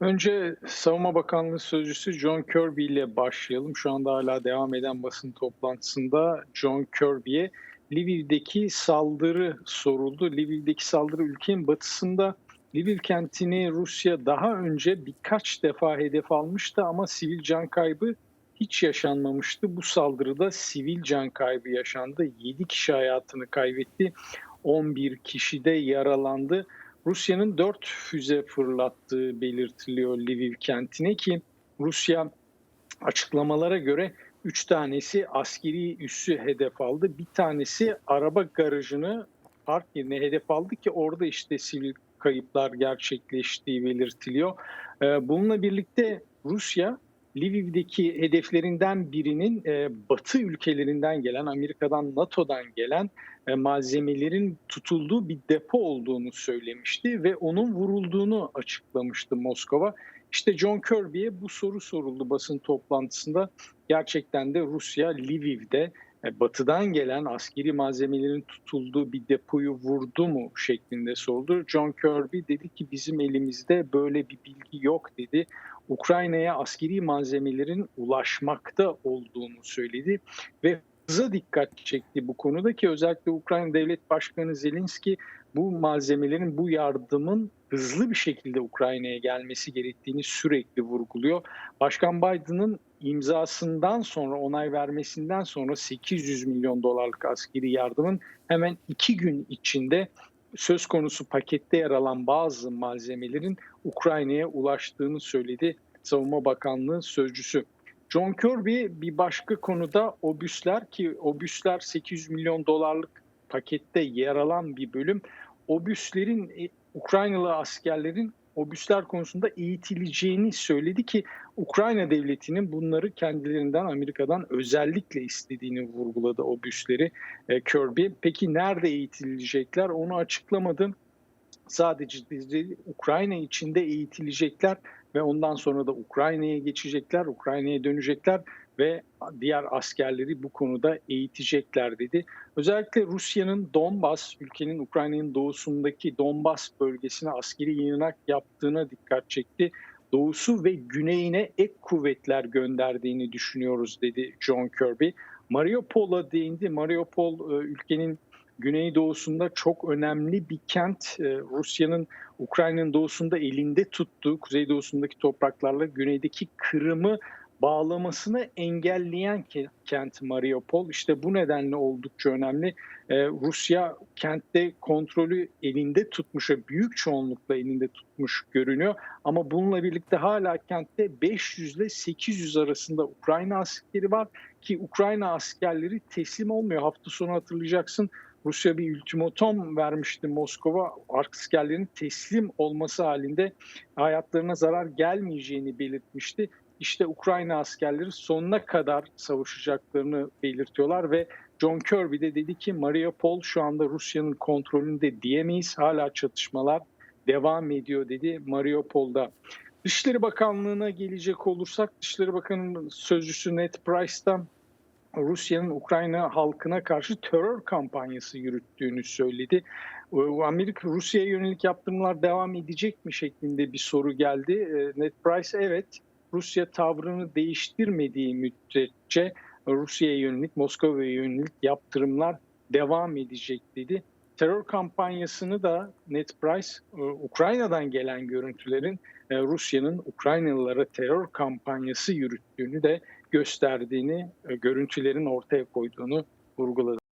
Önce Savunma Bakanlığı Sözcüsü John Kirby ile başlayalım. Şu anda hala devam eden basın toplantısında John Kirby'ye Lviv'deki saldırı soruldu. Lviv'deki saldırı ülkenin batısında Lviv kentini Rusya daha önce birkaç defa hedef almıştı ama sivil can kaybı hiç yaşanmamıştı. Bu saldırıda sivil can kaybı yaşandı. 7 kişi hayatını kaybetti. 11 kişi de yaralandı. Rusya'nın 4 füze fırlattığı belirtiliyor Lviv kentine ki Rusya açıklamalara göre 3 tanesi askeri üssü hedef aldı. Bir tanesi araba garajını park yerine hedef aldı ki orada işte sivil kayıplar gerçekleştiği belirtiliyor. Ee, Bununla birlikte Rusya Lviv'deki hedeflerinden birinin e, Batı ülkelerinden gelen, Amerika'dan, NATO'dan gelen e, malzemelerin tutulduğu bir depo olduğunu söylemişti ve onun vurulduğunu açıklamıştı Moskova. İşte John Kirby'ye bu soru soruldu basın toplantısında. Gerçekten de Rusya Lviv'de e, batıdan gelen askeri malzemelerin tutulduğu bir depoyu vurdu mu şeklinde sordu. John Kirby dedi ki bizim elimizde böyle bir bilgi yok dedi. Ukrayna'ya askeri malzemelerin ulaşmakta olduğunu söyledi ve hıza dikkat çekti bu konuda ki özellikle Ukrayna Devlet Başkanı Zelenski bu malzemelerin, bu yardımın hızlı bir şekilde Ukrayna'ya gelmesi gerektiğini sürekli vurguluyor. Başkan Biden'ın imzasından sonra, onay vermesinden sonra 800 milyon dolarlık askeri yardımın hemen iki gün içinde söz konusu pakette yer alan bazı malzemelerin Ukrayna'ya ulaştığını söyledi Savunma Bakanlığı sözcüsü. John Kirby bir başka konuda obüsler ki obüsler 800 milyon dolarlık pakette yer alan bir bölüm. Obüslerin e, Ukraynalı askerlerin obüsler konusunda eğitileceğini söyledi ki Ukrayna devletinin bunları kendilerinden Amerika'dan özellikle istediğini vurguladı obüsleri e, Kirby. Peki nerede eğitilecekler onu açıklamadı. Sadece Ukrayna içinde eğitilecekler ve ondan sonra da Ukrayna'ya geçecekler, Ukrayna'ya dönecekler ve diğer askerleri bu konuda eğitecekler dedi. Özellikle Rusya'nın Donbas, ülkenin Ukrayna'nın doğusundaki Donbas bölgesine askeri yığınak yaptığına dikkat çekti. Doğusu ve güneyine ek kuvvetler gönderdiğini düşünüyoruz dedi John Kirby. Mariupol'a değindi. Mariupol e, ülkenin güneydoğusunda çok önemli bir kent. E, Rusya'nın Ukrayna'nın doğusunda elinde tuttuğu kuzeydoğusundaki topraklarla güneydeki Kırım'ı bağlamasını engelleyen kent Mariupol. İşte bu nedenle oldukça önemli. Ee, Rusya kentte kontrolü elinde tutmuş büyük çoğunlukla elinde tutmuş görünüyor. Ama bununla birlikte hala kentte 500 ile 800 arasında Ukrayna askeri var ki Ukrayna askerleri teslim olmuyor. Hafta sonu hatırlayacaksın Rusya bir ultimatom vermişti Moskova askerlerin teslim olması halinde hayatlarına zarar gelmeyeceğini belirtmişti. İşte Ukrayna askerleri sonuna kadar savaşacaklarını belirtiyorlar ve John Kirby de dedi ki Mariupol şu anda Rusya'nın kontrolünde diyemeyiz. Hala çatışmalar devam ediyor dedi Mariupol'da. Dışişleri Bakanlığı'na gelecek olursak Dışişleri Bakanı'nın sözcüsü Ned Price'da Rusya'nın Ukrayna halkına karşı terör kampanyası yürüttüğünü söyledi. Amerika Rusya'ya yönelik yaptırımlar devam edecek mi şeklinde bir soru geldi. Ned Price evet Rusya tavrını değiştirmediği müddetçe Rusya'ya yönelik, Moskova'ya yönelik yaptırımlar devam edecek dedi. Terör kampanyasını da Net Price, Ukrayna'dan gelen görüntülerin Rusya'nın Ukraynalılara terör kampanyası yürüttüğünü de gösterdiğini, görüntülerin ortaya koyduğunu vurguladı.